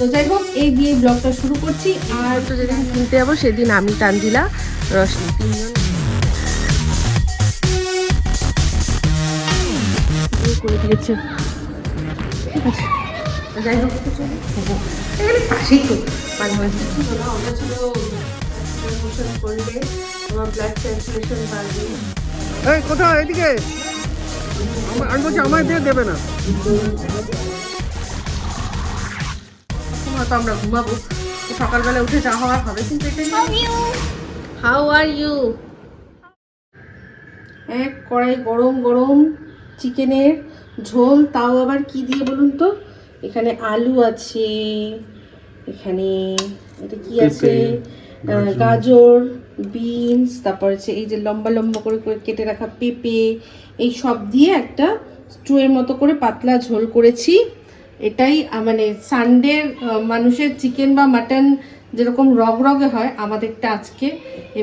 তো যাই হোক এই দিয়ে ব্লগটা শুরু করছি। আর তো যেদিন কিনতে যাব সেদিন আমি তানজিলা রশনি তিনজন। করে দিয়েছে। যাই হোক। এখানে পাশেই তো আমরা ছিল প্রমোশন করলে তোমার ব্লাড বাড়বে। এই এদিকে আমি বলছি আমার দিয়ে দেবে না। তোমার তো আমরা ঘুমাবো। সকালবেলা উঠে যা হওয়ার হবে কিন্তু এটা হাউ আর ইউ এক কড়াই গরম গরম চিকেনের ঝোল তাও আবার কি দিয়ে বলুন তো? এখানে আলু আছে এখানে এটা কি আছে? গাজর বিনস তারপর হচ্ছে এই যে লম্বা লম্বা করে করে কেটে রাখা পেঁপে এই সব দিয়ে একটা স্টুয়ের মতো করে পাতলা ঝোল করেছি। এটাই মানে সানডে মানুষের চিকেন বা মাটন যেরকম রগরগে হয়, আমাদেরটা আজকে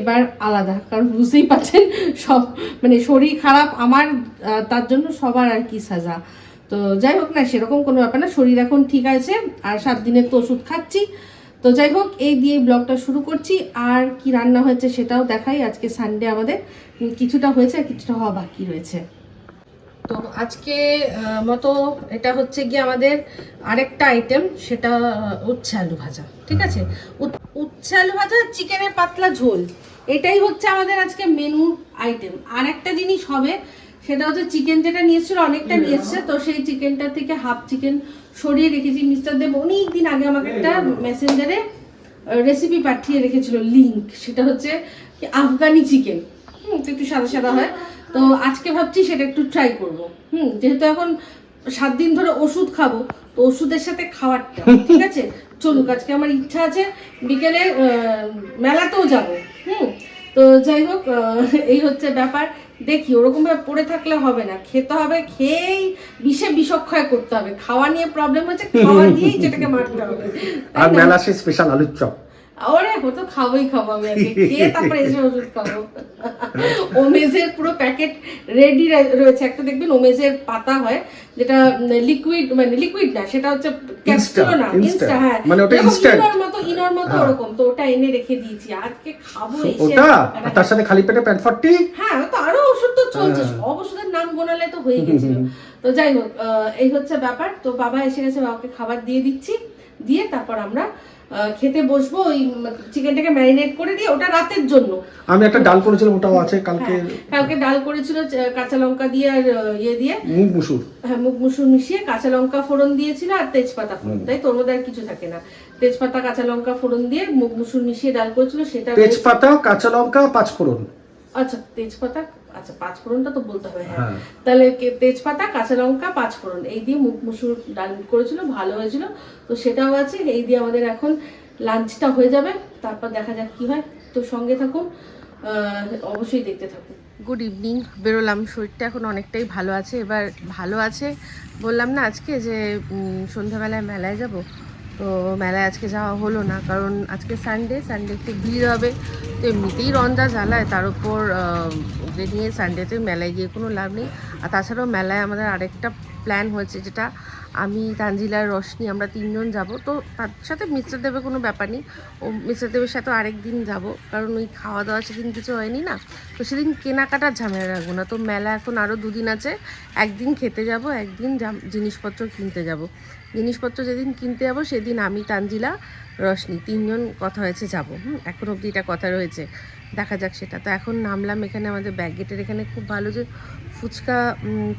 এবার আলাদা। কারণ বুঝতেই পারছেন, সব মানে শরীর খারাপ, আমার তার জন্য সবার আর কি সাজা। তো যাই হোক না, সেরকম কোনো ব্যাপার না, শরীর এখন ঠিক আছে, আর সাত দিনের তো ওষুধ খাচ্ছি। তো যাই হোক, এই দিয়ে ব্লগটা শুরু করছি। আর কি রান্না হয়েছে সেটাও দেখাই, আজকে সানডে আমাদের কিছুটা হয়েছে আর কিছুটা হওয়া বাকি রয়েছে। তো আজকে মতো এটা হচ্ছে গিয়ে আমাদের আরেকটা আইটেম সেটা উচ্ছে আলু ভাজা, ঠিক আছে? উচ্ছে আলু ভাজা চিকেনের পাতলা ঝোল, এটাই হচ্ছে আমাদের আজকে মেনু আইটেম আর একটা জিনিস হবে, সেটা হচ্ছে চিকেন যেটা নিয়েছিল অনেকটা নিয়েছে তো সেই চিকেনটা থেকে হাফ চিকেন সরিয়ে রেখেছি। মিস্টার দেব অনেক দিন আগে আমাকে একটা মেসেঞ্জারে রেসিপি পাঠিয়ে রেখেছিল লিঙ্ক সেটা হচ্ছে আফগানি চিকেন তো একটু সাদা সাদা হয়। তো আজকে ভাবছি সেটা একটু ট্রাই করব। হুম যেহেতু এখন সাত দিন ধরে ওষুধ খাব তো ওষুধের সাথে খাওয়ারটা ঠিক আছে? চলুক আজকে আমার ইচ্ছা আছে বিকেলে মেলাতেও যাব। হুম তো যাই হোক এই হচ্ছে ব্যাপার। দেখি ওরকম ভাবে পড়ে থাকলে হবে না। খেতে হবে খেয়েই বিষে বিষক্ষয় করতে হবে। খাওয়া নিয়ে প্রবলেম হচ্ছে খাওয়া দিয়েই যেটাকে মারতে হবে। আর মেলা সে স্পেশাল আলুর চপ। ওরে ও তো খাবোই খাব আমি খেয়ে তারপরে এসে ওষুধ খাব। ওমেজের পুরো প্যাকেট রেডি রয়েছে। একটা দেখবেন ওমেজের পাতা হয় যেটা লিকুইড মানে লিকুইড না সেটা হচ্ছে ক্যাপসুলো না ইনস্টা হ্যাঁ। মানে ওটা instant। ইনোর মতো ইনোর মতো হ্যাঁ। ওরকম। তো ওটা এনে রেখে দিয়েছি। আজকে খাব এসে ওটা? তার সাথে খালি পেটে প্যান্ট ফর্টি? হ্যাঁ তো আরও ওষুধ তো চলছে। হ্যাঁ। সব ওষুধের নাম গোনালে তো হয়ে গেছিল। তো যাই হোক এই হচ্ছে ব্যাপার। তো বাবা এসে গেছে বাবাকে খাবার দিয়ে দিচ্ছি। দিয়ে তারপর আমরা খেতে বসবো ওই চিকেনটাকে ম্যারিনেট করে দিয়ে ওটা রাতের জন্য। আমি একটা ডাল করেছিলাম ওটাও আছে কালকে হ্যাঁ, কালকে ডাল করেছিল কাঁচা লঙ্কা দিয়ে আর ইয়ে দিয়ে। মুগ মুসুর। হ্যাঁ মুগ মুসুর মিশিয়ে কাঁচা লঙ্কা ফোড়ন দিয়েছিল আর তেজপাতা ফোড়ন। তাই তোর মধ্যে আর কিছু থাকে না। তেজপাতা কাঁচা লঙ্কা ফোড়ন দিয়ে মুগ মুসুর মিশিয়ে ডাল করেছিল সেটা তেজপাতা কাঁচা লঙ্কা পাঁচ ফোড়ন আচ্ছা তেজপাতা আচ্ছা পাঁচ ফোড়নটা তো বলতে হবে হ্যাঁ। হ্যাঁ। তাহলে কে- তেজপাতা কাঁচা লঙ্কা পাঁচ ফোড়ন। এই দিয়ে মুগ মুসুর ডাল করেছিল ভালো হয়েছিল। তো সেটাও আছে এই দিয়ে আমাদের এখন লাঞ্চটা হয়ে যাবে। তারপর দেখা যাক কি হয়। তো সঙ্গে থাকুন অবশ্যই দেখতে থাকুন। গুড ইভিনিং বেরোলাম। শরীরটা এখন অনেকটাই ভালো আছে এবার ভালো আছে। বললাম না আজকে যে সন্ধ্যাবেলায় মেলায় যাব। তো মেলায় আজকে যাওয়া হলো না, কারণ আজকে সানডে সানডে একটু ভিড় হবে। তো এমনিতেই রঞ্জা জ্বালায়, তার উপর ওকে নিয়ে সানডেতে মেলায় গিয়ে কোনো লাভ নেই। আর তাছাড়াও মেলায় আমাদের আরেকটা প্ল্যান হয়েছে, যেটা আমি তানজিলার রশনি আমরা তিনজন যাব। তো তার সাথে মিস্টার দেবের কোনো ব্যাপার নেই। ও, মিস্টার দেবের সাথে আরেক দিন যাব, কারণ ওই খাওয়া দাওয়া সেদিন কিছু হয়নি না। তো সেদিন কেনাকাটার ঝামেলা রাখব না। তো মেলা এখন আরও দুদিন আছে, একদিন খেতে যাব, একদিন জিনিসপত্র কিনতে যাব। জিনিসপত্র যেদিন কিনতে যাব সেদিন আমি তানজিলা রশনি তিনজন কথা হয়েছে যাব। হুম এখন অবধি এটা কথা রয়েছে। দেখা যাক সেটা। তো এখন নামলাম এখানে আমাদের ব্যাগ গেটের এখানে খুব ভালো যে ফুচকা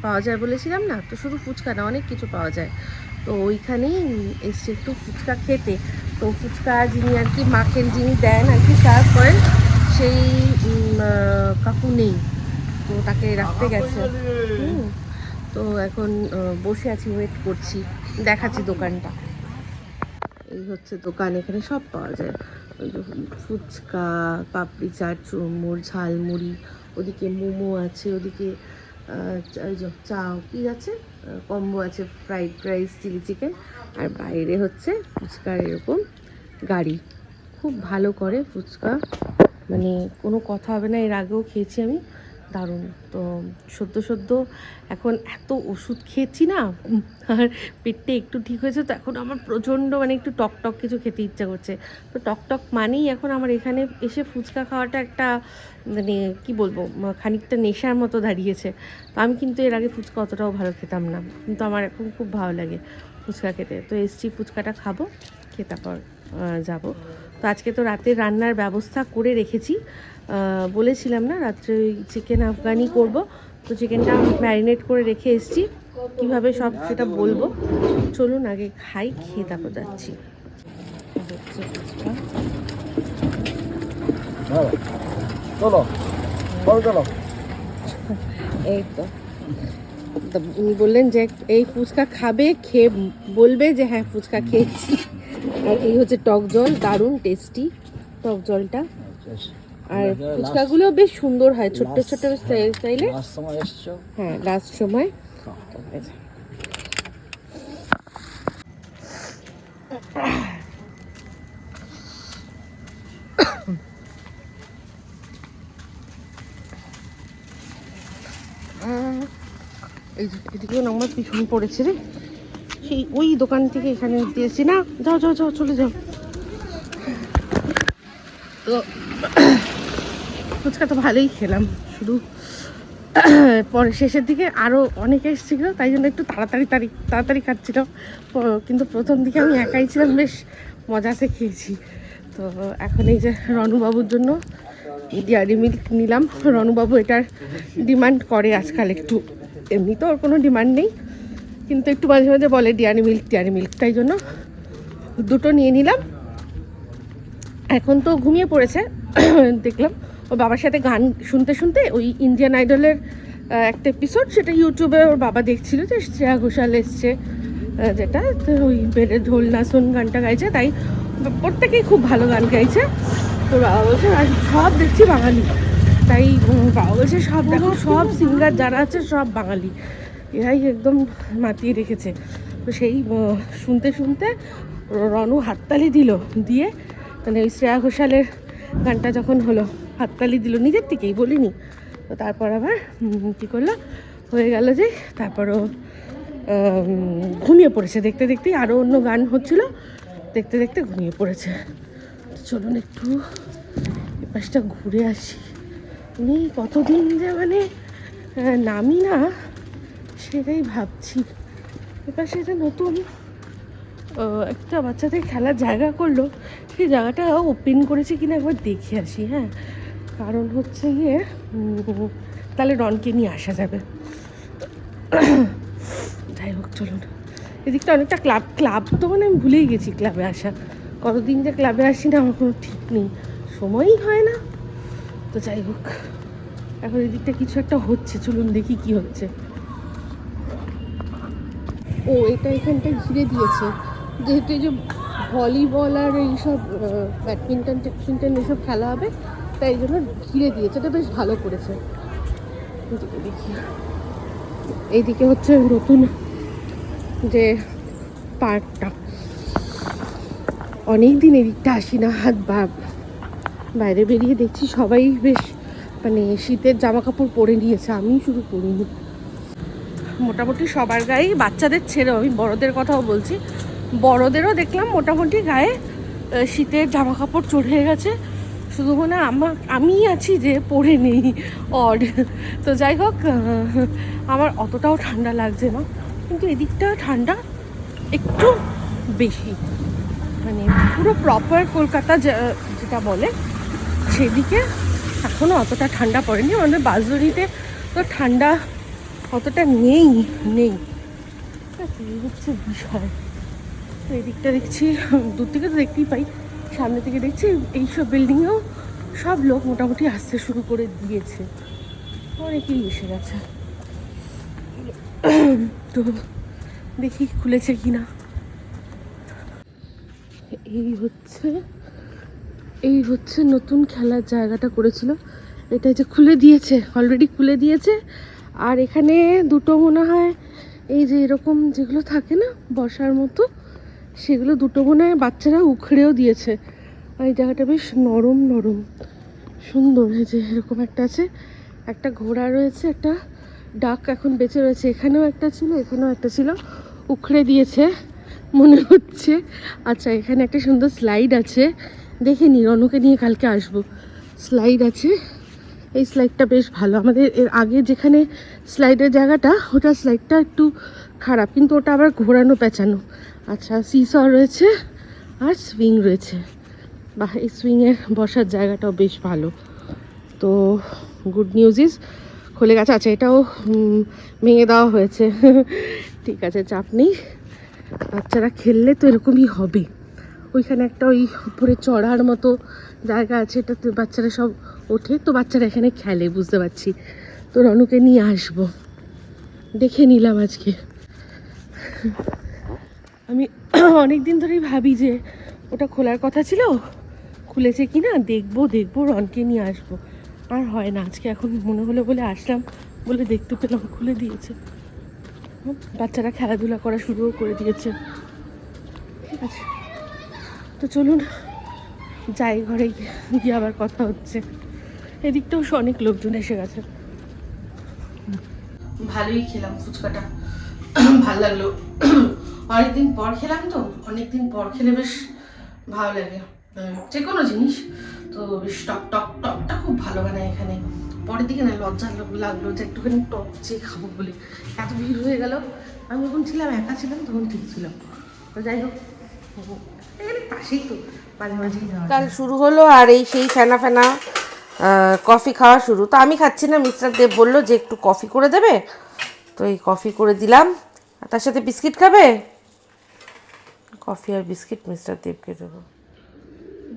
পাওয়া যায় বলেছিলাম না? তো শুধু ফুচকা না অনেক কিছু পাওয়া যায়। তো ওইখানেই এসছি একটু ফুচকা খেতে। তো ফুচকা যিনি আর কি মাখেন যিনি দেন আর কি সার্ভ করেন সেই কাকু নেই। তো তাকে রাখতে গেছে। হুম, তো এখন বসে আছি ওয়েট করছি। দেখাচ্ছি দোকানটা। এই হচ্ছে দোকান, এখানে সব পাওয়া যায়। ওই যে ফুচকা, পাপড়ি চাট চুরমুর ঝালমুড়ি, ওদিকে মোমো আছে, ওদিকে ওই যে চাও, কি আছে? কম্বো আছে, ফ্রাইড রাইস, চিলি চিকেন। আর বাইরে হচ্ছে ফুচকার এরকম গাড়ি। খুব ভালো করে ফুচকা। মানে কোনো কথা হবে না, এর আগেও খেয়েছি আমি। দারুণ। তো সদ্য সদ্য এখন এত ওষুধ খেয়েছি না, আর পেটটা একটু ঠিক হয়েছে, তো এখন আমার প্রচণ্ড মানে একটু টক টক কিছু খেতে ইচ্ছা করছে। তো টক টক মানেই এখন আমার এখানে এসে ফুচকা খাওয়াটা একটা মানে কি বলব খানিকটা নেশার মতো দাঁড়িয়েছে। তো আমি কিন্তু এর আগে ফুচকা অতটাও ভালো খেতাম না, কিন্তু আমার এখন খুব ভালো লাগে ফুচকা খেতে। তো এসছি ফুচকাটা খাব, খেয়ে তারপর যাব। তো আজকে তো রাতে রান্নার ব্যবস্থা করে রেখেছি। বলেছিলাম না রাত্রে ওই চিকেন আফগানি করব। তো চিকেনটা ম্যারিনেট করে রেখে এসেছি। কীভাবে সব সেটা বলব। চলুন আগে খাই খেয়ে তারপর যাচ্ছি। এই তো। তো উনি বললেন যে এই ফুচকা খাবে খেয়ে বলবে যে হ্যাঁ ফুচকা খেয়েছি। আর এই হচ্ছে টক জল দারুণ টেস্টি টক জলটা। আর ফুচকাগুলো বেশ সুন্দর হয় ছোট্ট ছোট্ট স্টাইল স্টাইলে হ্যাঁ লাস্ট সময়। উম, এই যে এদিকেও নাম্বার পিছনে পড়েছে রে। সেই ওই দোকান থেকে এখানে দিয়েছি না? যাও যাও যাও চলে যাও। তো ফুচকা তো ভালোই খেলাম, শুধু পরে শেষের দিকে আরও অনেকে এসেছিল, তাই জন্য একটু তাড়াতাড়ি তাড়ি, তাড়াতাড়ি খাচ্ছিলাম প- কিন্তু প্রথম দিকে আমি একাই ছিলাম, বেশ মজাতে খেয়েছি। তো এখন এই যে রনুবাবুর জন্য ডিয়ারি মিল্ক নিলাম। রনুবাবু এটার ডিমান্ড করে আজকাল একটু। এমনি তো ওর কোনো ডিমান্ড নেই, কিন্তু একটু মাঝে মাঝে বলে ডিয়ারি মিল্ক ডিয়ারি মিল্ক তাই জন্য দুটো নিয়ে নিলাম। এখন তো ঘুমিয়ে পড়েছে, দেখলাম। ওর বাবার সাথে গান শুনতে শুনতে ওই ইন্ডিয়ান আইডলের একটা এপিসোড সেটা ইউটিউবে ওর বাবা দেখছিল যে শ্রেয়া ঘোষাল এসছে যেটা ওই বেড়ে ঢোল নাচন গানটা গাইছে, তাই প্রত্যেকেই খুব ভালো গান গাইছে। তো বাবা বলছে সব দেখছি বাঙালি। তাই বাবা বলছে, সব দেখো, সব সিঙ্গার যারা আছে সব বাঙালি। এরাই একদম মাতিয়ে রেখেছে। তো সেই শুনতে শুনতে রনু হাততালি দিল, দিয়ে মানে ওই শ্রেয়া ঘোষালের গানটা যখন হলো হাততালি দিল, নিজের থেকেই বলিনি। তো তারপর আবার কী করল? হয়ে গেল যে তারপরও ঘুমিয়ে পড়েছে। দেখতে দেখতেই আরও অন্য গান হচ্ছিল। দেখতে দেখতে ঘুমিয়ে পড়েছে। চলুন একটু এপাশটা ঘুরে আসি। উনি কতদিন যে মানে নামি না, সেটাই ভাবছি। এপাশে যে নতুন একটা বাচ্চাদের খেলার জায়গা করল। সেই জায়গাটা ওপেন করেছে কিনা একবার দেখে আসি হ্যাঁ। কারণ হচ্ছে গিয়ে তাহলে রনকে নিয়ে আসা যাবে। যাই হোক, চলুন। এদিকটা অনেকটা ক্লাব ক্লাব তো মানে আমি ভুলেই গেছি ক্লাবে আসা। কতদিন যে ক্লাবে আসি না, আমার কোনো ঠিক নেই। সময়ই হয় না। তো যাই হোক, এখন এদিকটা কিছু একটা হচ্ছে, চলুন দেখি কি হচ্ছে। ও, এটা এখানটা ঘিরে দিয়েছে। যেহেতু এই যে ভলিবল আর এইসব ব্যাডমিন্টন ট্যাডমিন্টন এসব খেলা হবে তাই জন্য ঘিরে দিয়েছে। এটা বেশ ভালো করেছে। দেখি এইদিকে হচ্ছে নতুন যে পার্কটা। অনেক দিন এদিকটা আসি না, হাত বাপ। বাইরে বেরিয়ে দেখছি সবাই বেশ মানে শীতের জামা কাপড় পরে নিয়েছে, আমি শুধু পরিনি। মোটামুটি সবার গায়েই বাচ্চাদের ছেড়েও আমি বড়দের কথাও বলছি। বড়দেরও দেখলাম মোটামুটি গায়ে শীতের জামা কাপড় চড়ে গেছে। শুধু মানে আমার আমি আছি যে পরে নেই অড তো যাই হোক আমার অতটাও ঠান্ডা লাগছে না, কিন্তু এদিকটা ঠান্ডা একটু বেশি। মানে পুরো প্রপার কলকাতা যেটা বলে, সেদিকে এখনও অতটা ঠান্ডা পড়েনি। আমাদের বাসদড়িতে তো ঠান্ডা অতটা নেই নেই। এই হচ্ছে বিষয়? তো এদিকটা দেখছি, দূর থেকে তো দেখতেই পাই। সামনে থেকে দেখছি এইসব বিল্ডিংয়েও সব লোক মোটামুটি আসতে শুরু করে দিয়েছে। অনেকেই এসে গেছে। তো দেখি খুলেছে কিনা। এই হচ্ছে এই হচ্ছে নতুন খেলার জায়গাটা করেছিল। এটা যে খুলে দিয়েছে অলরেডি খুলে দিয়েছে। আর এখানে দুটো মনে হয়, এই যে এরকম যেগুলো থাকে না, বসার মতো সেগুলো দুটো মনে হয় বাচ্চারা উখড়েও দিয়েছে। আর এই জায়গাটা বেশ নরম নরম। সুন্দর, এই যে এরকম একটা আছে। একটা ঘোড়া রয়েছে, একটা ডাক এখন বেঁচে রয়েছে। এখানেও একটা ছিল, এখানেও একটা ছিল। উখড়ে দিয়েছে, মনে হচ্ছে। আচ্ছা এখানে একটা সুন্দর স্লাইড আছে। দেখে নি রনুকে নিয়ে কালকে আসব। স্লাইড আছে। এই স্লাইডটা বেশ ভালো। আমাদের এর আগে যেখানে স্লাইডের জায়গাটা, ওটা স্লাইডটা একটু খারাপ, কিন্তু ওটা আবার ঘোরানো, পেঁচানো। আচ্ছা সিস রয়েছে আর সুইং রয়েছে। বাহ, এই সুইংয়ের বসার জায়গাটাও বেশ ভালো। তো গুড নিউজ ইজ খুলে গেছে। আচ্ছা এটাও ভেঙে দেওয়া হয়েছে। ঠিক আছে, চাপ নেই। বাচ্চারা খেললে তো এরকমই হবে। ওইখানে একটা ওই উপরে চড়ার মতো জায়গা আছে, এটাতে বাচ্চারা সব ওঠে। তো বাচ্চারা এখানে খেলে, বুঝতে পারছি। তো রনুকে নিয়ে আসব। দেখে নিলাম আজকে। আমি অনেক দিন ধরেই ভাবি যে ওটা খোলার কথা ছিল, খুলেছে কি না দেখব দেখব, রনকে নিয়ে আসব। আর হয় না, আজকে এখন মনে হলো বলে আসলাম বলে দেখতে পেলাম, খুলে দিয়েছে। বাচ্চারা খেলাধুলা করা শুরুও করে দিয়েছে। ঠিক আছে। তো চলুন, যাই ঘরে গিয়ে- আবার কথা হচ্ছে। এদিকটাও অনেক লোকজন এসে গেছে। ভালোই খেলাম ফুচকাটা। ভালো লাগল। অনেকদিন পর খেলাম তো অনেকদিন পর খেলে বেশ ভালো লাগে। যে কোনো জিনিস। তো বেশ টক টক টকটা খুব ভালো বানায় এখানে। পরের দিকে না লজ্জা লাগ- লাগল যে একটুখানি টক চেয়ে খাব বলে। এত ভিড় হয়ে গেল। আমি যখন ছিলাম একা ছিলাম তখন ঠিক ছিলাম। তো যাই হোক এখানে পাশেই তো মাঝে মাঝেই কাল শুরু হলো আর এই সেই ফেনা ফেনা কফি খাওয়া শুরু। তো আমি খাচ্ছি না মিস্টার দেব বলল যে একটু কফি করে দেবে। তো এই কফি করে দিলাম। আর তার সাথে বিস্কিট খাবে? কফি আর বিস্কিট মিস্টার দেবকে দেবো।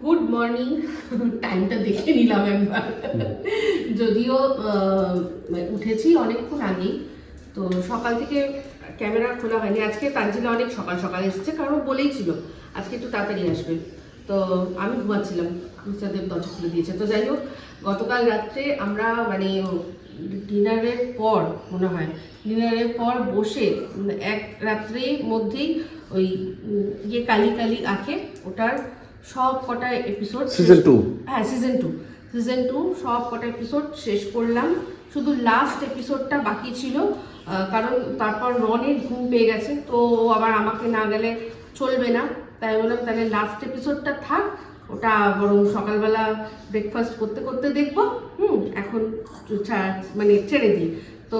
গুড মর্নিং টাইমটা দেখে নিলাম একবার। যদিও আহ, উঠেছি অনেকক্ষণ আগেই তো সকাল থেকে ক্যামেরা খোলা হয়নি। আজকে তানজিলা অনেক সকাল সকাল এসেছে কারণ বলেই ছিল আজকে একটু তাড়াতাড়ি আসবে। তো আমি ঘুমাচ্ছিলাম। মিস্টার দরজা খুলে দিয়েছে। তো যাই হোক গতকাল রাত্রে আমরা মানে ডিনারের পর মনে হয় ডিনারের পর বসে এক রাত্রের মধ্যেই ওই ইয়ে কালি কালি আঁকে ওটার সব কটা এপিসোড সিজন টু হ্যাঁ সিজন টু সিজন টু সব কটা এপিসোড শেষ করলাম। শুধু লাস্ট এপিসোডটা বাকি ছিল কারণ তারপর রনের ঘুম পেয়ে গেছে তো আবার আমাকে না গেলে চলবে না। তাই বললাম তাহলে লাস্ট এপিসোডটা থাক ওটা বরং সকালবেলা ব্রেকফাস্ট করতে করতে দেখব। হুম, এখন মানে ছেড়ে দিই। তো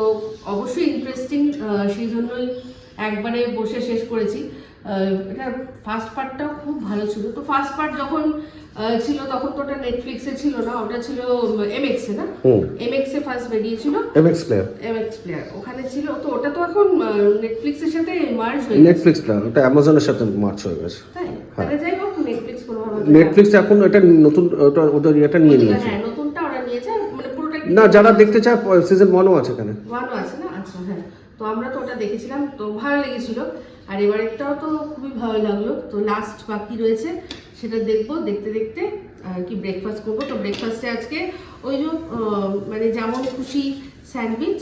অবশ্যই ইন্টারেস্টিং সেই জন্যই একবারে বসে শেষ করেছি। এটা ফার্স্ট পার্টটাও খুব ভালো ছিল। তো ফার্স্ট পার্ট যখন ছিল তখন তো ওটা নেটফ্লিক্সে ছিল না ওটা ছিল এমএক্স এ না? এমএক্স এ ফার্স্ট বেরিয়েছিল। এমএক্স প্লেয়ার এমএক্স প্লেয়ার ওখানে ছিল। তো ওটা তো এখন নেটফ্লিক্সের সাথে মার্জ হয়ে গেছে। নেটফ্লিক্স প্লেয়ার ওটা অ্যামাজনের সাথে মার্চ হয়ে গেছে। তাই? তাহলে যাই হোক নেটফ্লিক্স কোনোভাবে নেটফ্লিক্স এখন এটা নতুন ওটা ওদের এটা নিয়ে নিয়েছে। হ্যাঁ নতুনটা ওরা নিয়েছে। মানে পুরোটা না যারা দেখতে চায় সিজন ওয়ানও আছে এখানে। ওয়ানও আছে না? আচ্ছা হ্যাঁ। তো আমরা তো ওটা দেখেছিলাম। তো ভালো লেগেছিল। আর এবারেরটাও তো খুবই ভালো লাগল। তো লাস্ট বাকি রয়েছে সেটা দেখব দেখতে দেখতে আর কি ব্রেকফাস্ট করব। তো ব্রেকফাস্টে আজকে ওই যে মানে যেমন খুশি স্যান্ডউইচ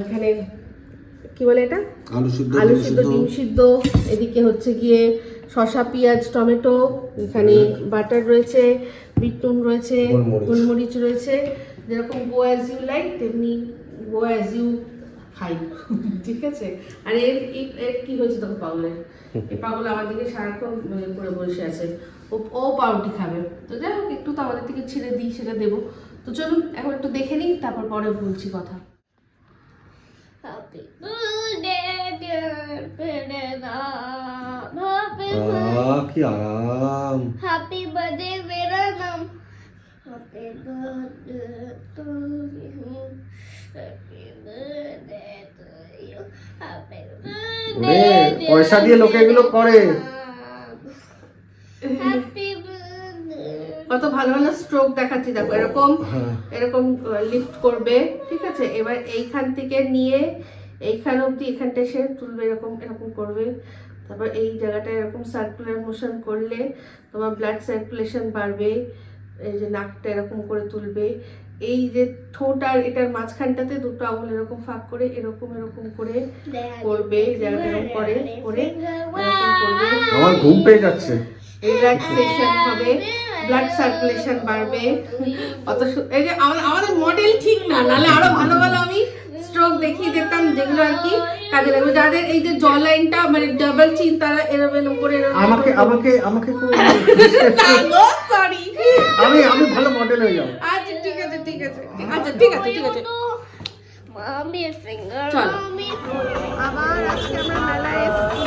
এখানে কি বলে এটা? আলু সিদ্ধ আলু সিদ্ধ ডিম সিদ্ধ। এদিকে হচ্ছে গিয়ে শসা পেঁয়াজ টমেটো এখানে বাটার রয়েছে বিট নুন রয়েছে গোলমরিচ। গোলমরিচ রয়েছে। যেরকম গো অ্যাজ ইউ লাইক তেমনি গো অ্যাজ ইউ খাই ঠিক আছে আর এর এর- কি হয়েছে তখন পাগলের এই পাগল আমার দিকে সারাক্ষণ করে বসে আছে ও ও পাউরুটি খাবে তো যাই হোক একটু তো আমাদের থেকে ছেড়ে দিই সেটা দেবো তো চলুন এখন একটু দেখে নিই তারপর পরে বলছি কথা Happy birthday. Happy birthday. কি আরাম Happy birthday, Vedanam. Happy birthday to you. Happy ওরে, পয়সা দিয়ে লোকে এগুলো করে। কত ভালো ভালো স্ট্রোক দেখাচ্ছি দেখো এরকম হ্যাঁ। এরকম লিফট করবে ঠিক আছে? এবার এইখান থেকে নিয়ে এইখান অবধি এখানটা এসে তুলবে এরকম এরকম করবে। তারপর এই জায়গাটা এরকম সার্কুলার মোশন করলে তোমার ব্লাড সার্কুলেশন বাড়বে এই যে নাকটা এরকম করে তুলবে। এই যে ঠোঁট আর এটার মাঝখানটাতে দুটো আঙুল এরকম ফাঁক করে এরকম এরকম করে করবে এরকম করে করে এরকম করবে। আমার ঘুম পেয়ে যাচ্ছে। রিল্যাক্সেশন হবে ব্লাড সার্কুলেশন বাড়বে। অত এই যে আমাদের মডেল ঠিক না নাহলে আরও ভালো ভালো আমি। দেখিয়ে দিতাম যেগুলো আর কি কাজে লাগবে। যাদের এই যে জ লাইনটা মানে ডাবল চিন তারা এরকম এরকম করে এরকম আমাকে আমাকে আমাকে সরি আমি আমি ভালো মডেল হয়ে যাব। আচ্ছা ঠিক আছে ঠিক আছে। আচ্ছা ঠিক আছে ঠিক আছে। Mommy's finger, চলো। mommy's আবার আজকে আমরা মেলায় এসেছি।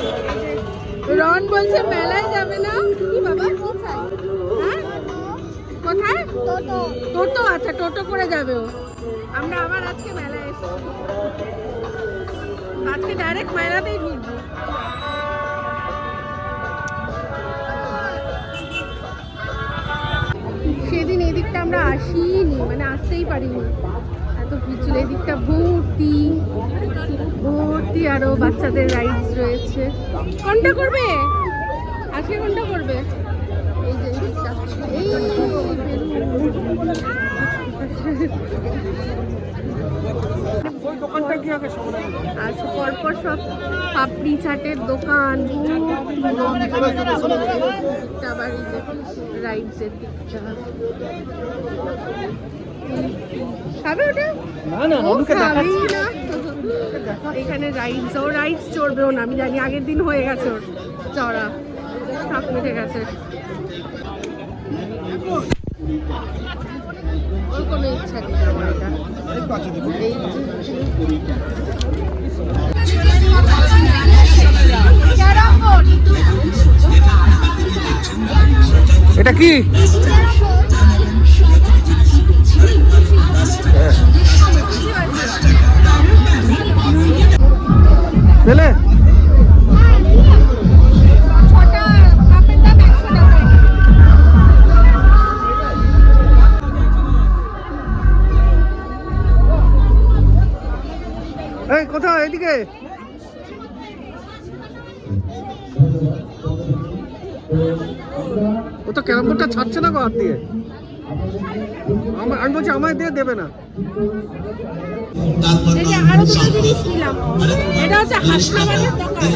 রন বলছে মেলায় যাবে না? কি বাবা কোথায়? হ্যাঁ কোথায়. টোটো। আচ্ছা টোটো করে যাবে ও। আমরা আবার আজকে মেলায় এসেছি। আজকে ডাইরেক্ট মেলাতেই ঢুকবো। সেদিন এই দিকটা আমরা আসিনি মানে আসতেই পারিনি। এত পিছু এই দিকটা ভর্তি ভর্তি আরও বাচ্চাদের রাইডস রয়েছে। কোনটা করবে? আজকে কোনটা করবে এই যে এই দিকটা এই ওই দোকানটা কি আগে সামনে আর পরপর সব পাপড়ি চাটের দোকান। আবার রাইডসের দিকটা। খাবে ওটা? না না ও রনুকে খাবেই না। এখানে রাইডস ও রাইডস চড়বেও না আমি জানি আগের দিন হয়ে গেছে ওর চড়া। সব মিটে গেছে। ওর কোনো ইচ্ছা নেই আমার এটা। এই যে- এটা কি? পেলে? তো ক্যারাম বোর্ডটা ছাড়ছে না গো হাত দিয়ে? আমি বলছি আমায় দিয়ে দেবে না। এই আরও দুটো জিনিস নিলাম। এটা হচ্ছে হাসনাবাদের দোকান।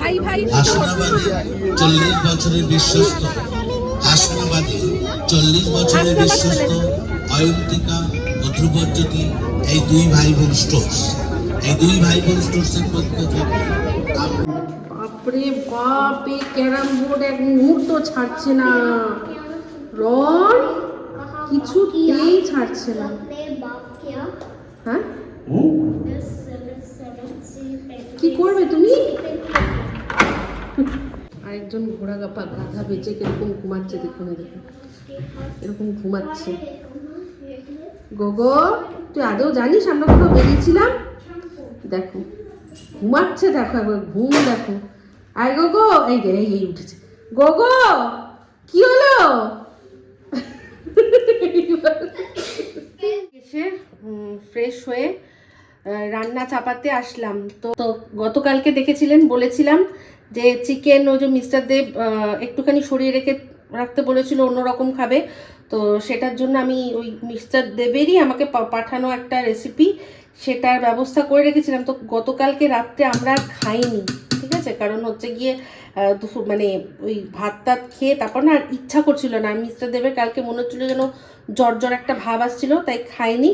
ভাই ভাই হাসনাবাদী চল্লিশ বছরের বিশ্বস্ত। হাসনাবাদী চল্লিশ বছরের বিশ্বস্ত অয়ন্তিকা ও ধ্রুবজ্যোতি এই দুই ভাই বোন স্টোর্স। এই দুই ভাই বোন স্টোর্সের পক্ষ থেকে বাপে, ক্যারাম বোর্ড এক মুহূর্ত ছাড়ছে না। রন কিছুতেই ছাড়ছে না। হ্যাঁ? কি করবে তুমি? আরেকজন ঘোড়া গাপা গাধা বেঁচে কীরকম ঘুমাচ্ছে দেখুন দেখুন। এরকম ঘুমাচ্ছে। গোগো, তুই আদৌ জানিস আমরা কোথাও বেরিয়েছিলাম? দেখো, ঘুমাচ্ছে, দেখো, একবার ঘুম, দেখো। গোগো, এই রে এই উঠেছে। গোগো, কি হলো? এসে ফ্রেশ হয়ে রান্না চাপাতে আসলাম। তো তো গতকালকে দেখেছিলেন, বলেছিলাম যে চিকেন ওই যে মিস্টার দেব একটুখানি সরিয়ে রেখে, রাখতে বলেছিল, অন্যরকম খাবে। তো সেটার জন্য আমি ওই মিস্টার দেবেরই আমাকে পাঠানো একটা রেসিপি সেটার ব্যবস্থা করে রেখেছিলাম। তো গতকালকে রাত্রে আমরা খাইনি। ঠিক আছে? কারণ হচ্ছে গিয়ে মানে ওই ভাত টাত খেয়ে তারপর না আর ইচ্ছা করছিল না। মিস্টার দেবের কালকে মনে হচ্ছিল যেন জ্বর জ্বর একটা ভাব আসছিল, তাই খাইনি।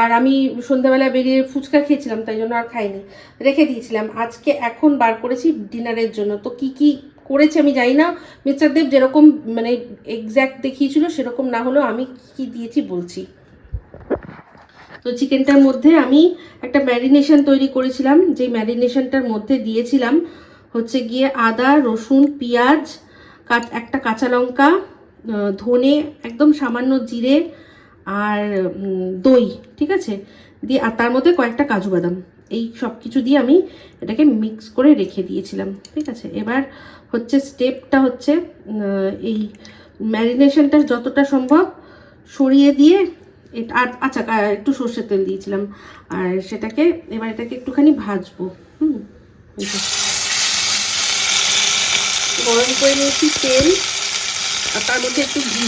আর আমি সন্ধ্যাবেলা বেরিয়ে ফুচকা খেয়েছিলাম, তাই জন্য আর খাইনি। রেখে দিয়েছিলাম। আজকে এখন বার করেছি ডিনারের জন্য। তো কি কি করেছে আমি জানি না। মিস্টার দেব যেরকম মানে এক্স্যাক্ট দেখিয়েছিল, সেরকম না হলেও আমি কি কি দিয়েছি বলছি। তো চিকেনটার মধ্যে আমি একটা ম্যারিনেশন তৈরি করেছিলাম। যেই ম্যারিনেশনটার মধ্যে দিয়েছিলাম হচ্ছে গিয়ে আদা, রসুন, পেঁয়াজ, কাট, একটা কাঁচা লঙ্কা ধনে, একদম সামান্য জিরে আর দই, ঠিক আছে? দিয়ে, আর তার মধ্যে কয়েকটা কাজু বাদাম। এই সব কিছু দিয়ে আমি এটাকে মিক্স করে রেখে দিয়েছিলাম, ঠিক আছে? এবার হচ্ছে স্টেপটা হচ্ছে এই ম্যারিনেশনটা যতটা সম্ভব সরিয়ে দিয়ে এটা, আর আচ্ছা একটু সর্ষের তেল দিয়েছিলাম। আর সেটাকে, এবার এটাকে একটুখানি ভাজবো, হুম? গরম করে নিয়েছি তেল, আর তার মধ্যে একটু ঘি।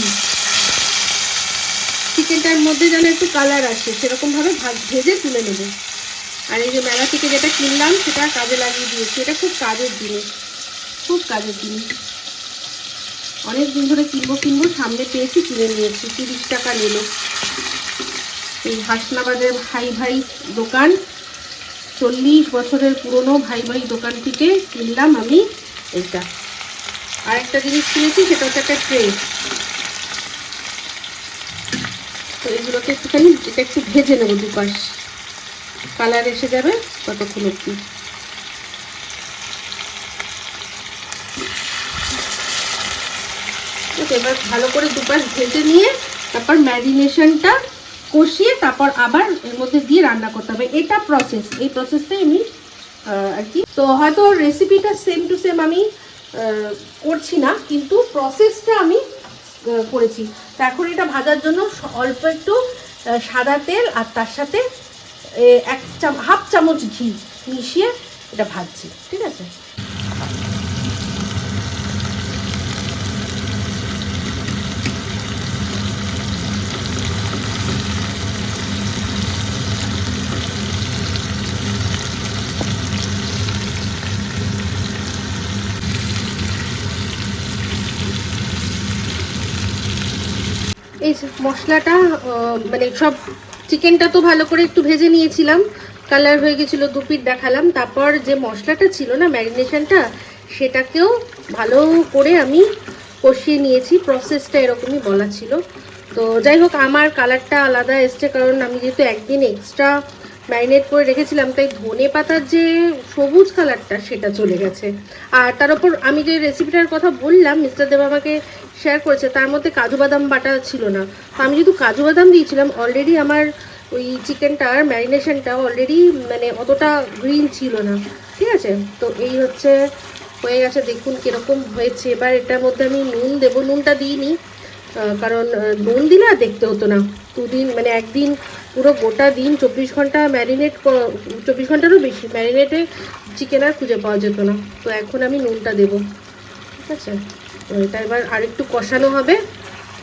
চিকেনটার মধ্যে যেন একটু কালার আসে, সেরকমভাবে ভেজে তুলে নেব। আর এই যে মেলা থেকে যেটা কিনলাম, সেটা কাজে লাগিয়ে দিয়েছি। এটা খুব কাজের জিনিস। খুব কাজের জিনিস। অনেক দিন ধরে কিনবো কিনবো, সামনে পেয়েছি, কিনে নিয়েছি তিরিশ টাকা নিল। এই হাসনাবাদের ভাই ভাই দোকান, চল্লিশ বছরের পুরনো ভাই ভাই দোকান থেকে কিনলাম আমি এটা আর একটা জিনিস কিনেছি, সেটা হচ্ছে একটা ট্রে। তো এগুলোকে একটুখানি, এটা একটু ভেজে নেব দুপাশ। কালার এসে যাবে ততক্ষণ অব্দি এবার ভালো করে দুপাশ ভেজে নিয়ে তারপর ম্যারিনেশনটা কষিয়ে তারপর আবার এর মধ্যে দিয়ে রান্না করতে হবে। এটা প্রসেস এই প্রসেসটাই আমি আর কি। তো হয়তো রেসিপিটা সেম টু সেম আমি করছি না, কিন্তু প্রসেসটা আমি করেছি। তো এখন এটা ভাজার জন্য অল্প একটু সাদা তেল আর তার সাথে এক চাম, হাফ চামচ ঘি মিশিয়ে এটা ভাজছি, ঠিক আছে এই যে মশলাটা মানে সব চিকেনটা তো ভালো করে একটু ভেজে নিয়েছিলাম, কালার হয়ে গেছিল দুপিট দেখালাম। তারপর যে মশলাটা ছিল না, ম্যারিনেশনটা, সেটাকেও ভালো করে আমি কষিয়ে নিয়েছি। প্রসেসটা এরকমই বলা ছিল। তো যাই হোক, আমার কালারটা আলাদা এসছে, কারণ আমি যেহেতু একদিন এক্সট্রা ম্যারিনেট করে রেখেছিলাম, তাই ধনে পাতার যে সবুজ কালারটা, সেটা চলে গেছে। আর তার উপর আমি যে রেসিপিটার কথা বললাম মিস্টার দেব আমাকে শেয়ার করেছে, তার মধ্যে কাজু বাদাম বাটা ছিল না। তো আমি যেহেতু কাজু বাদাম দিয়েছিলাম অলরেডি আমার ওই চিকেনটার ম্যারিনেশনটা অলরেডি মানে অতটা গ্রিন ছিল না। ঠিক আছে? তো এই হচ্ছে, হয়ে গেছে, দেখুন কীরকম হয়েছে। এবার এটার মধ্যে আমি নুন দেবো। নুনটা দিইনি কারণ নুন দিলে আর দেখতে হতো না। দুদিন মানে একদিন পুরো গোটা দিন চব্বিশ ঘণ্টা ম্যারিনেট চব্বিশ ঘন্টারও বেশি ম্যারিনেটে চিকেন আর খুঁজে পাওয়া যেত না। তো এখন আমি নুনটা দেবো। ঠিক আছে? এটা এবার আরেকটু কষানো হবে।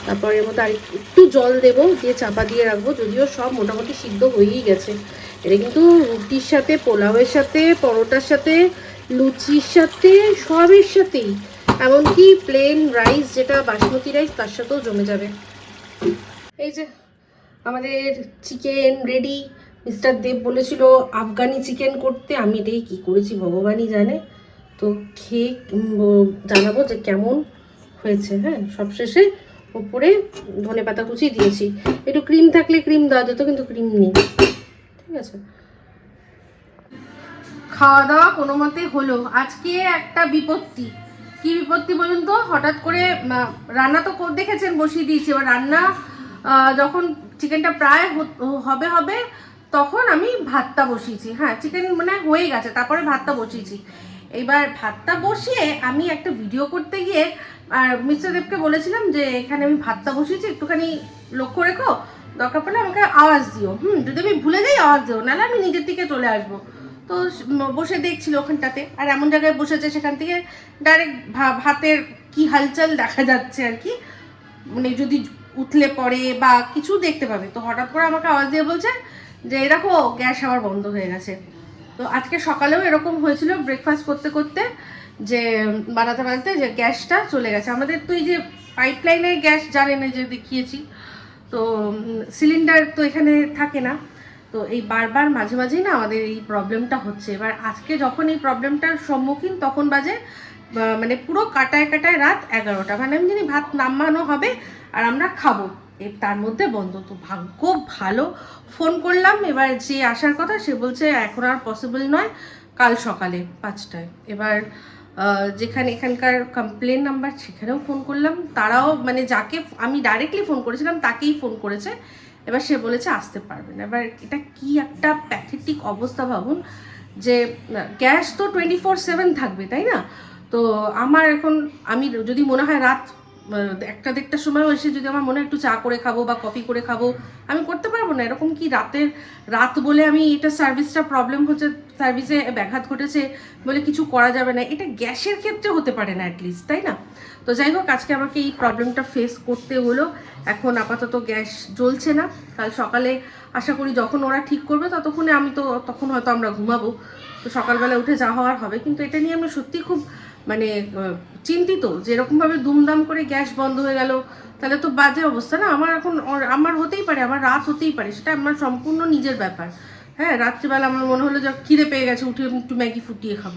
তারপর এর মধ্যে আর একটু জল দেবো, দিয়ে চাপা দিয়ে রাখব, যদিও সব মোটামুটি সিদ্ধ হয়েই গেছে। এটা কিন্তু রুটির সাথে, পোলাওয়ের সাথে, পরোটার সাথে, লুচির সাথে, সবের সাথেই। এমনকি প্লেন রাইস যেটা বাসমতি রাইস তার সাথেও জমে যাবে। এই যে আমাদের চিকেন রেডি মিস্টার দেব বলেছিল, আফগানি চিকেন করতে আমি এটাই কি করেছি, ভগবানই জানে। তো খেয়ে জানাব যে কেমন হয়েছে হ্যাঁ? সবশেষে উপরে ধনে পাতা কুচি দিয়েছি। একটু ক্রিম থাকলে ক্রিম দেওয়া যেত, কিন্তু ক্রিম নেই। ঠিক আছে? খাওয়া দাওয়া কোনো মতে হলো। আজকে একটা বিপত্তি। কি বিপত্তি বলুন তো? হঠাৎ করে রান্না তো দেখেছেন, বসিয়ে দিয়েছি। এবার রান্না যখন চিকেনটা প্রায় হবে হবে, তখন আমি ভাতটা বসিয়েছি। হ্যাঁ চিকেন মানে হয়ে গেছে, তারপরে ভাতটা বসিয়েছি। এবার ভাতটা বসিয়ে আমি একটা ভিডিও করতে গিয়ে, আর মিস্টার দেবকে বলেছিলাম যে, এখানে আমি ভাতটা বসিয়েছি, একটুখানি লক্ষ্য রেখো, দরকার পড়লে আমাকে আওয়াজ দিও। হুম, যদি আমি ভুলে যাই, আওয়াজ দিও, নাহলে আমি নিজের দিকে চলে আসব। তো বসে দেখছিল ওখানটাতে, আর এমন জায়গায় বসেছে সেখান থেকে ডাইরেক্ট ভাতের কি হালচাল দেখা যাচ্ছে আর কি। মানে যদি উঠলে পড়ে বা কিছু দেখতে পাবে, তো হঠাৎ করে আমাকে আওয়াজ দিয়ে বলছে যে দেখো, গ্যাস আবার বন্ধ হয়ে গেছে। তো আজকে সকালেও এরকম হয়েছিল ব্রেকফাস্ট করতে করতে যে, বানাতে বানাতে যে গ্যাসটা চলে গেছে। আমাদের তো এই যে পাইপলাইনের গ্যাস জানেন এই যে দেখিয়েছি, তো সিলিন্ডার তো এখানে থাকে না। তো এই বারবার মাঝে মাঝেই না আমাদের এই প্রবলেমটা হচ্ছে। এবার আজকে যখন এই প্রবলেমটার সম্মুখীন, তখন বাজে মানে পুরো কাটায় কাটায় রাত এগারোটা। মানে আমি জানি ভাত নামানো হবে আর আমরা খাব। তার মধ্যে বন্ধ, তো ভাগ্য ভালো ফোন করলাম। এবার যে আসার কথা সে বলছে, এখন আর পসিবল নয়, কাল সকালে পাঁচটায়। এবার যেখানে এখানকার কমপ্লেন নাম্বার সেখানেও ফোন করলাম। তারাও মানে যাকে আমি ডাইরেক্টলি ফোন করেছিলাম, তাকেই ফোন করেছে। এবার সে বলেছে, আসতে পারবে না। এবার এটা কি একটা প্যাথেটিক অবস্থা ভাবুন, যে গ্যাস তো টোয়েন্টি ফোর সেভেন থাকবে, তাই না? তো আমার এখন, আমি যদি মনে হয় রাত একটা দেড়টার সময় এসে যদি আমার মনে একটু চা করে খাব বা কফি করে খাব, আমি করতে পারব না। এরকম কি রাতের, রাত বলে আমি এটা সার্ভিসটা প্রবলেম হচ্ছে সার্ভিসে ব্যাঘাত ঘটেছে বলে কিছু করা যাবে না। এটা গ্যাসের ক্ষেত্রে হতে পারে না অ্যাটলিস্ট তাই না? তো যাই হোক, আজকে আমাকে এই প্রবলেমটা ফেস করতে হলো। এখন আপাতত গ্যাস জ্বলছে না। কাল সকালে আশা করি যখন ওরা ঠিক করবে ততক্ষণে আমি তো, তখন হয়তো আমরা ঘুমাবো। তো সকালবেলা উঠে যা হওয়ার হবে। কিন্তু এটা নিয়ে আমি সত্যি খুব মানে চিন্তিত যে এরকমভাবে দুমদাম করে গ্যাস বন্ধ হয়ে গেল, তাহলে তো বাজে অবস্থা না? আমার এখন আমার হতেই পারে, আমার রাত হতেই পারে, সেটা আমার সম্পূর্ণ নিজের ব্যাপার। হ্যাঁ রাত্রিবেলা আমার মনে হলো যে খিদে পেয়ে গেছে, উঠে একটু ম্যাগি ফুটিয়ে খাব।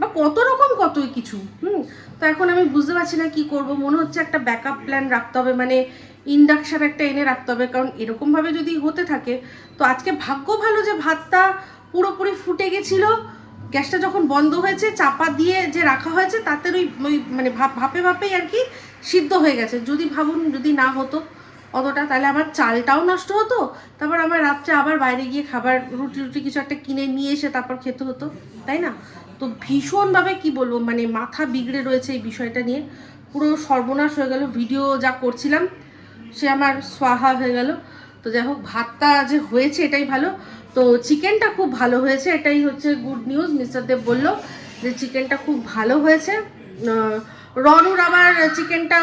বা কত রকম কত কিছু, হুম? তো এখন আমি বুঝতে পারছি না কি করব, মনে হচ্ছে একটা ব্যাকআপ প্ল্যান রাখতে হবে মানে ইন্ডাকশান একটা এনে রাখতে হবে, কারণ এরকমভাবে যদি হতে থাকে, তো আজকে ভাগ্য ভালো যে ভাতটা পুরোপুরি ফুটে গেছিল গ্যাসটা যখন বন্ধ হয়েছে, চাপা দিয়ে যে রাখা হয়েছে, তাতে ওই ওই মানে ভাপ, ভাপে ভাপেই আর কি সিদ্ধ হয়ে গেছে। যদি ভাবুন, যদি না হতো অতটা, তাহলে আমার চালটাও নষ্ট হতো। তারপর আমার রাত্রে আবার বাইরে গিয়ে খাবার, রুটি রুটি কিছু একটা কিনে নিয়ে এসে তারপর খেতে হতো, তাই না? তো ভীষণভাবে কি বলব মানে মাথা বিগড়ে রয়েছে এই বিষয়টা নিয়ে। পুরো সর্বনাশ হয়ে গেল, ভিডিও যা করছিলাম, সে আমার সোয়াহা হয়ে গেল। তো যাই হোক, ভাতটা যে হয়েছে এটাই ভালো। তো চিকেনটা খুব ভালো হয়েছে, এটাই হচ্ছে গুড নিউজ মিস্টার দেব বলল যে চিকেনটা খুব ভালো হয়েছে। রনুর আবার চিকেনটা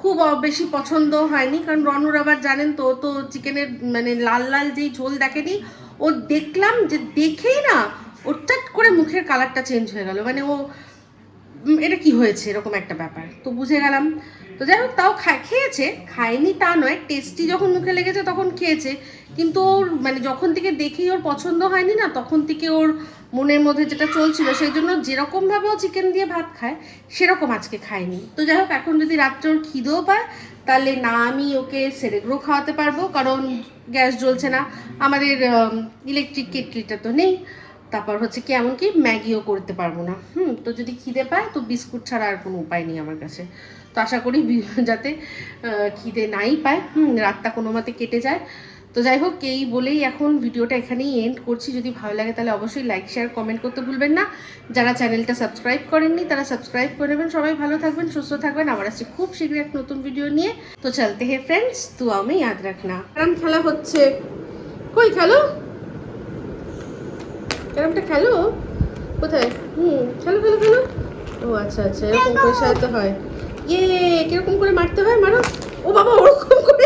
খুব বেশি পছন্দ হয়নি, কারণ রনুর আবার জানেন তো তো চিকেনের মানে লাল লাল যেই ঝোল দেখেনি, ও দেখলাম যে দেখেই না, ওর টাট করে মুখের কালারটা চেঞ্জ হয়ে গেল। মানে ও এটা কি হয়েছে? এরকম একটা ব্যাপার। তো বুঝে গেলাম। তো যাই হোক, তাও খা- খেয়েছে। খায়নি তা নয় টেস্টি যখন মুখে লেগেছে তখন খেয়েছে। কিন্তু ওর মানে যখন থেকে দেখেই ওর পছন্দ হয়নি না, তখন থেকে ওর মনের মধ্যে যেটা চলছিল, সেই জন্য যেরকমভাবে ও চিকেন দিয়ে ভাত খায়, সেরকম আজকে খায়নি। তো যাই হোক, এখন যদি রাত্রে ওর খিদেও পায়, তাহলে না আমি ওকে সেরেগ্রো খাওয়াতে পারব, কারণ গ্যাস জ্বলছে না। আমাদের ইলেকট্রিক কেটলিটা তো নেই। তারপর হচ্ছে কি, এমনকি ম্যাগিও করতে পারব না। হুম, তো যদি খিদে পায়, তো বিস্কুট ছাড়া আর কোনো উপায় নেই আমার কাছে। তো আশা করি যাতে খিদে নাই পায় রাতটা কোনো মতে কেটে যায়। তো যাই হোক, এই বলেই এখন ভিডিওটা এখানেই এন্ড করছি। যদি ভালো লাগে তাহলে অবশ্যই লাইক শেয়ার কমেন্ট করতে ভুলবেন না। যারা চ্যানেলটা সাবস্ক্রাইব করেননি, তারা সাবস্ক্রাইব করে নেবেন। সবাই ভালো থাকবেন, সুস্থ থাকবেন। আবার আসছি খুব শীঘ্রই এক নতুন ভিডিও নিয়ে। তো চলতে হে ফ্রেন্ডস তু আমি ইয়াদ রাখনা। ক্যারাম খেলা হচ্ছে। কই খেলো? ক্যারামটা খেলো? কোথায়? হুম, খেলো খেলো খেলো। ও আচ্ছা আচ্ছা এরকম করে সাজাতে হয়। ইয়ে কিরকম করে মারতে হয় মারো ও বাবা ওরকম করে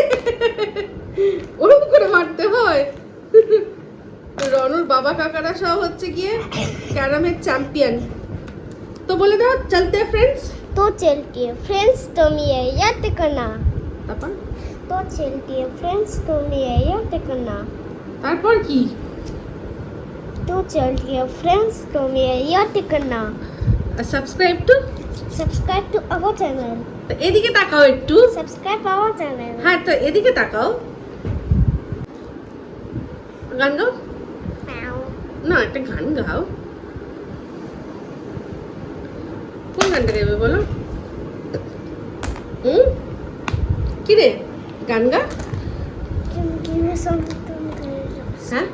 ওরকম করে মারতে হয় রনুর বাবা কাকারা সব হচ্ছে গিয়ে ক্যারামের চ্যাম্পিয়ন তো বলে দাও চলতে ফ্রেন্ডস तो चलती है फ्रेंड्स तुम ये याद करना তারপর तो चलती है फ्रेंड्स तुम ये याद करना তারপর কি तो चलती है फ्रेंड्स तुम ये याद करना subscribe to our channel তো এদিকে তাকাও একটু। সাবস্ক্রাইব আওয়ার চ্যানেল হ্যাঁ তো এদিকে তাকাও। গান গাও। না একটা গান গাও। কোন গানটা দেবে বলো? হুম? কি রে? গান গা। হ্যাঁ?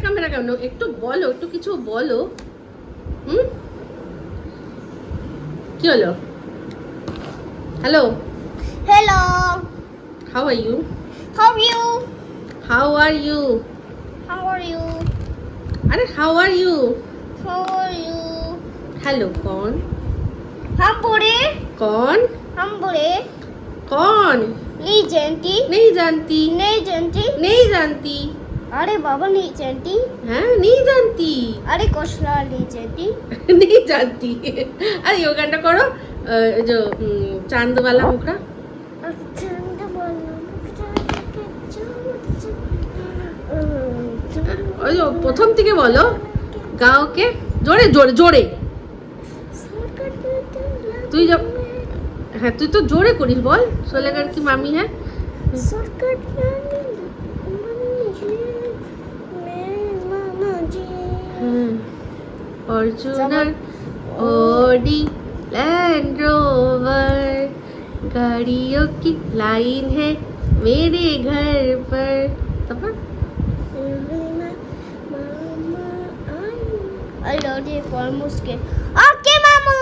ক্যামেরা কেমন একটু বলো একটু কিছু বলো হুম কি হলো hello Hello! How are you How are you? How are you How are you? আরে how are you How are you? Hello कौन हम बुरे कौन हम बुरे कौन नहीं जानती नहीं जानती नहीं जानती नहीं जानती अरे बाबा नहीं जानती हाँ नहीं जानती अरे कौशला नहीं जानती नहीं जानती अरे ये गाना करो अ, जो उम, चांद वाला मुखड़ा ওই যে প্রথম থেকে বলো গাওকে জোরে জোরে জোরে তুই যা হ্যাঁ তুই তো জোরে করিস বল সোলেগার কি মামি হ্যাঁ फॉर्चूनर ओडी लैंड रोवर गाड़ियों की लाइन है मेरे घर पर तब I love you for musket. Okay, Mamu.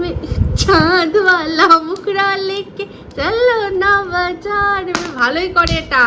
में চাঁদ वाला মুখড়া लेके চলো না বাজার ভালোই করে এটা